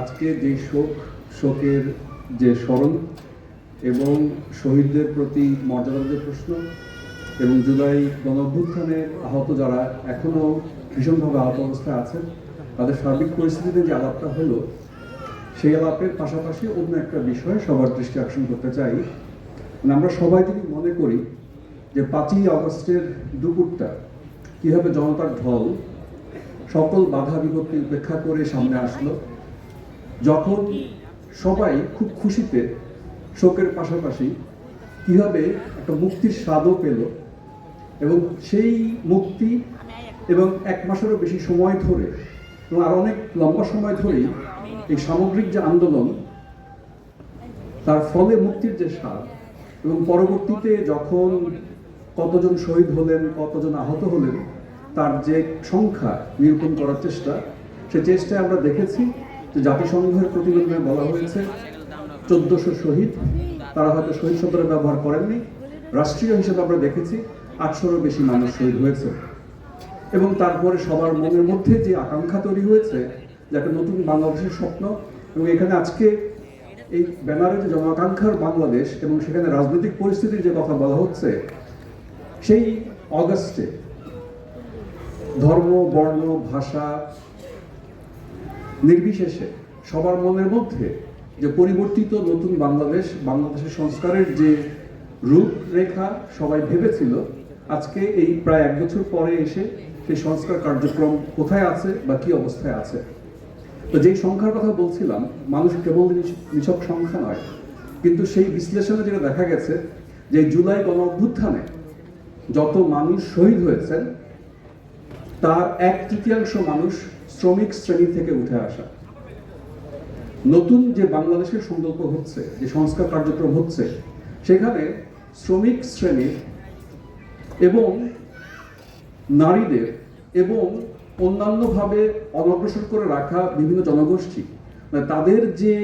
আজকে যে শোক, শোকের যে স্মরণ এবং শহীদদের প্রতি মর্যাদার যে প্রশ্ন এবং জুলাই গণঅভ্যুত্থানে আহত যারা এখনও ভীষণভাবে আহত অবস্থায় আছেন, তাদের সার্বিক পরিস্থিতিতে যে আলাপটা হলো, সেই আলাপের পাশাপাশি অন্য একটা বিষয়ে সবার দৃষ্টি আকর্ষণ করতে চাই। মানে আমরা সবাই যদি মনে করি যে পাঁচই আগস্টের দুপুরটা কীভাবে জনতার ঢল সকল বাধা বিপত্তি উপেক্ষা করে সামনে আসলো যখন সবাই খুব খুশিতে শোকের পাশাপাশি কীভাবে একটা মুক্তির স্বাদও পেল এবং সেই মুক্তি এবং এক মাসেরও বেশি সময় ধরে এবং আর অনেক লম্বা সময় ধরেই এই সামগ্রিক যে আন্দোলন, তার ফলে মুক্তির যে স্বাদ এবং পরবর্তীতে যখন কতজন শহীদ হলেন, কতজন আহত হলেন, তার যে সংখ্যা নিরূপণ করার চেষ্টা, সে চেষ্টায় আমরা দেখেছি জাতিসংঘের প্রতিবেদনে বলা হয়েছে, চোদ্দশো শহীদ, তারা হয়তো শহীদ শব্দটা ব্যবহার করেননি। রাষ্ট্রীয় হিসেবে আমরা দেখেছি আটশোরও বেশি মানুষ শহীদ হয়েছে। এবং তারপরে সবার মনের মধ্যে যে আকাঙ্ক্ষা তৈরি হয়েছে, যে একটা নতুন বাংলাদেশের স্বপ্ন, এবং এখানে আজকে এই ব্যানারে যে জনাকাঙ্ক্ষার বাংলাদেশ এবং সেখানে রাজনৈতিক পরিস্থিতির যে কথা বলা হচ্ছে, সেই অগাস্টে ধর্ম, বর্ণ, ভাষা নির্বিশেষে সবার মনের মধ্যে যে পরিবর্তিত নতুন বাংলাদেশ, বাংলাদেশের সংস্কারের যে রূপরেখা সবাই ভেবেছিল, আজকে এই প্রায় এক বছর পরে এসে সেই সংস্কার কার্যক্রম কোথায় আছে বা কি অবস্থায় আছে? তো যেই সংখ্যার কথা বলছিলাম, মানুষ কেবল নিছক সংখ্যা নয়, কিন্তু সেই বিশ্লেষণে যেটা দেখা গেছে, যে জুলাই গণ অভ্যুত্থানে যত মানুষ শহীদ হয়েছেন, তার এক তৃতীয়াংশ মানুষ শ্রমিক শ্রেণি থেকে উঠে আসা। নতুন যে বাংলাদেশের সংকল্প হচ্ছে, যে সংস্কার কার্যক্রম হচ্ছে, সেখানে শ্রমিক শ্রেণির এবং নারীদের এবং অন্যান্যভাবে অনগ্রসর করে রাখা বিভিন্ন জনগোষ্ঠী মানে তাদের যে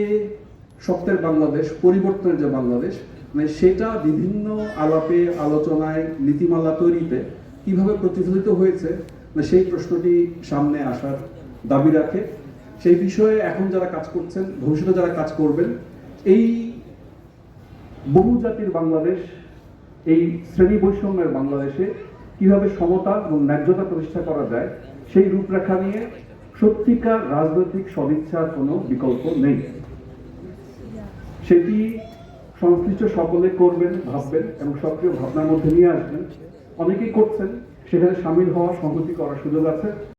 স্বপ্নের বাংলাদেশ, পরিবর্তনের যে বাংলাদেশ মানে সেটা বিভিন্ন আলাপে, আলোচনায়, নীতিমালা তৈরিতে কীভাবে প্রতিফলিত হয়েছে মানে সেই প্রশ্নটি সামনে আসার দাবি রাখে। সেই বিষয়ে এখন যারা কাজ করছেন, ভবিষ্যতে যারা কাজ করবেন, এই বহু জাতির বাংলাদেশ, এই শ্রেণি বৈষম্যের বাংলাদেশে কীভাবে সমতা এবং ন্যায্যতা প্রতিষ্ঠা করা যায়, সেই রূপরেখা নিয়ে সত্যিকার রাজনৈতিক সদিচ্ছার কোনো বিকল্প নেই। সেটি সংশ্লিষ্ট সকলে করবেন, ভাববেন এবং সক্রিয় ভাবনার মধ্যে নিয়ে আসবেন। অনেকেই করছেন, সেখানে সামিল হওয়ার সংহতি করার সুযোগ আছে।